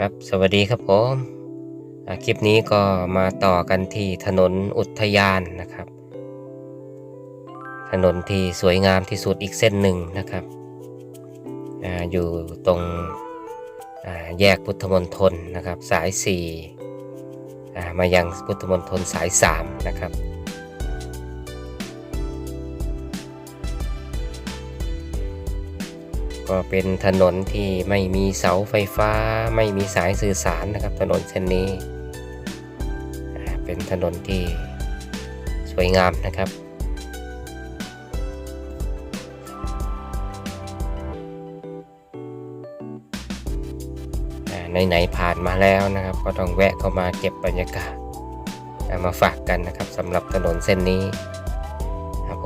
ครับสวัสดีครับผมคลิปนี้ก็มาต่อกันที่ถนนอุทยานนะครับ ถนนที่สวยงามที่สุดอีกเส้นหนึ่งนะครับออยู่ตรงแยกพุทธมณฑลนะครับ สาย4อ่มายังพุทธมณฑลสาย 3 นะครับ ก็เป็นถนนที่ไม่มีเสาไฟฟ้า ไม่มีสายสื่อสารนะครับ ถนนเส้นนี้ เป็นถนนที่สวยงามนะครับไหนๆผ่านมาแล้วนะครับ ก็ต้องแวะเข้ามาเก็บบรรยากาศมาฝากกันนะครับสำหรับถนนเส้นนี้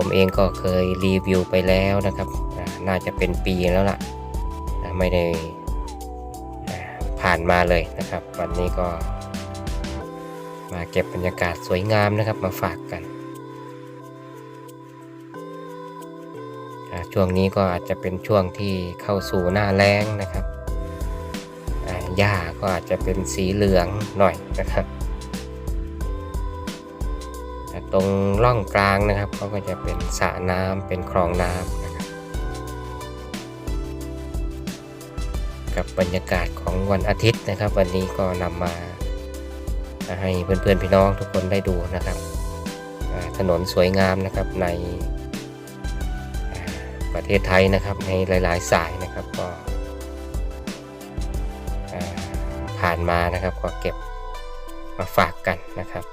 ผมเองก็เคยรีวิวไปแล้วนะครับน่าจะเป็นปีแล้วล่ะอ่าไม่ได้ผ่านมาเลยนะครับ วันนี้ก็มาเก็บบรรยากาศสวยงามนะครับมาฝากกัน ช่วงนี้ก็อาจจะเป็นช่วงที่เข้าสู่หน้าแล้งนะครับหญ้าก็อาจจะเป็นสีเหลืองหน่อยนะครับ แต่ตรงร่องกลางนะครับเขาก็จะเป็นสระน้ำเป็นคลองน้ำนะครับกับบรรยากาศของวันอาทิตย์นะครับ วันนี้ก็นำมาให้เพื่อนๆพี่น้องทุกคนได้ดูนะครับถนนสวยงามนะครับในประเทศไทยนะครับในหลายๆสายนะครับก็ผ่านมานะครับก็เก็บมาฝากกันนะครับ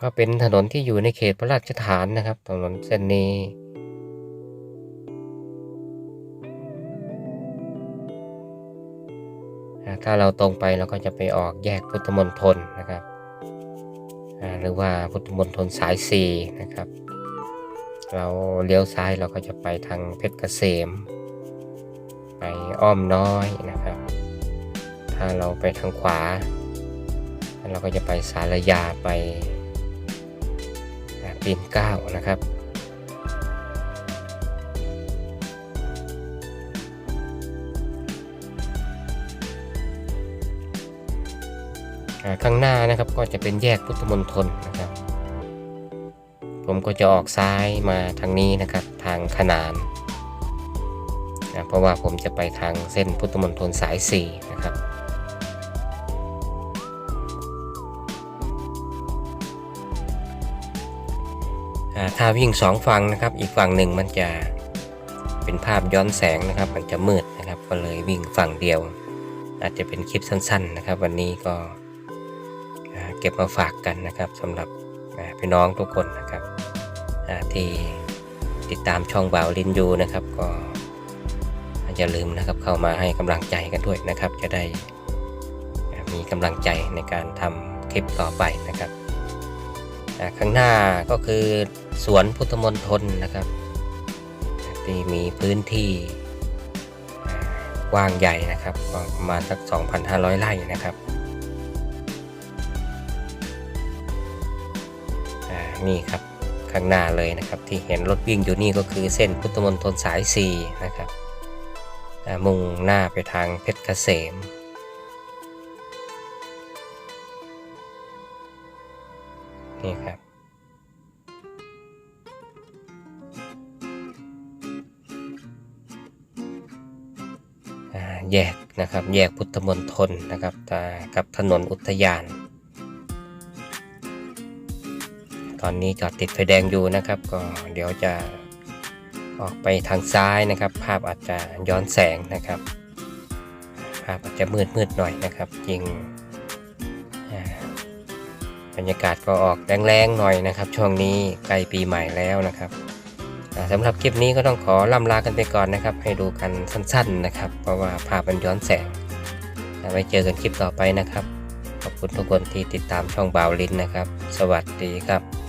ก็เป็นถนนที่อยู่ในเขตพระราชฐานนะครับ ถนนเส้นนี้อ่าถ้าเราตรงไปเราก็จะไปออกแยกพุทธมณฑลนะครับ หรือว่าพุทธมณฑลสายสี่นะครับ เราเลี้ยวซ้ายเราก็จะไปทางเพชรเกษม ไปอ้อมน้อยนะครับ ถ้าเราไปทางขวา เราก็จะไปสารยาไป อ่าปีนเก้านะครับข้างหน้านะครับก็จะเป็นแยกพุทธมณฑลนะครับ ผมก็จะออกซ้ายมาทางนี้นะครับทางขนานนะเพราะว่าผมจะไปทางเส้นพุทธมณฑลสาย4นะครับ ถ้าวิ่งสองฝั่งนะครับ อีกฝั่งหนึ่งมันจะเป็นภาพย้อนแสงนะครับ มันจะมืดนะครับ ก็เลยวิ่งฝั่งเดียว อาจจะเป็นคลิปสั้น ๆ นะครับ วันนี้ก็เก็บมาฝากกันนะครับสำหรับพี่น้องทุกคนนะครับที่ติดตามช่องบ่าวลินยูนะครับ ก็อย่าลืมนะครับเข้ามาให้กำลังใจกันด้วยนะครับ จะได้มีกำลังใจในการทำคลิปต่อไปนะครับ ข้างหน้าก็คือสวนพุทธมณฑลนะครับที่มีพื้นที่กว้างใหญ่นะครับประมาณสัก 2,500 ไร่นะครับนี่ครับข้างหน้าเลยนะครับ ที่เห็นรถวิ่งอยู่นี่ก็คือเส้นพุทธมณฑลสาย 4 นะครับมุ่งหน้าไปทางเพชรเกษม นี่ครับแยกนะครับแยกพุทธมณฑลนะครับกับถนนอุทยาน ตอนนี้จอดติดไฟแดงอยู่นะครับ ก็เดี๋ยวจะออกไปทางซ้ายนะครับ ภาพอาจจะย้อนแสงนะครับ ภาพอาจจะมืดมืดๆหน่อยนะครับยิง บรรยากาศก็ออกแรงๆหน่อยนะครับ ช่วงนี้ใกล้ปีใหม่แล้วนะครับอ่าสำหรับคลิปนี้ก็ต้องขอล่ำลากันไปก่อนนะครับ ให้ดูกันสั้นๆนะครับ เพราะว่าภาพมันย้อนแสงไว้เจอกันคลิปต่อไปนะครับ ขอบคุณทุกคนที่ติดตามช่องบ่าวลินนะครับ สวัสดีครับ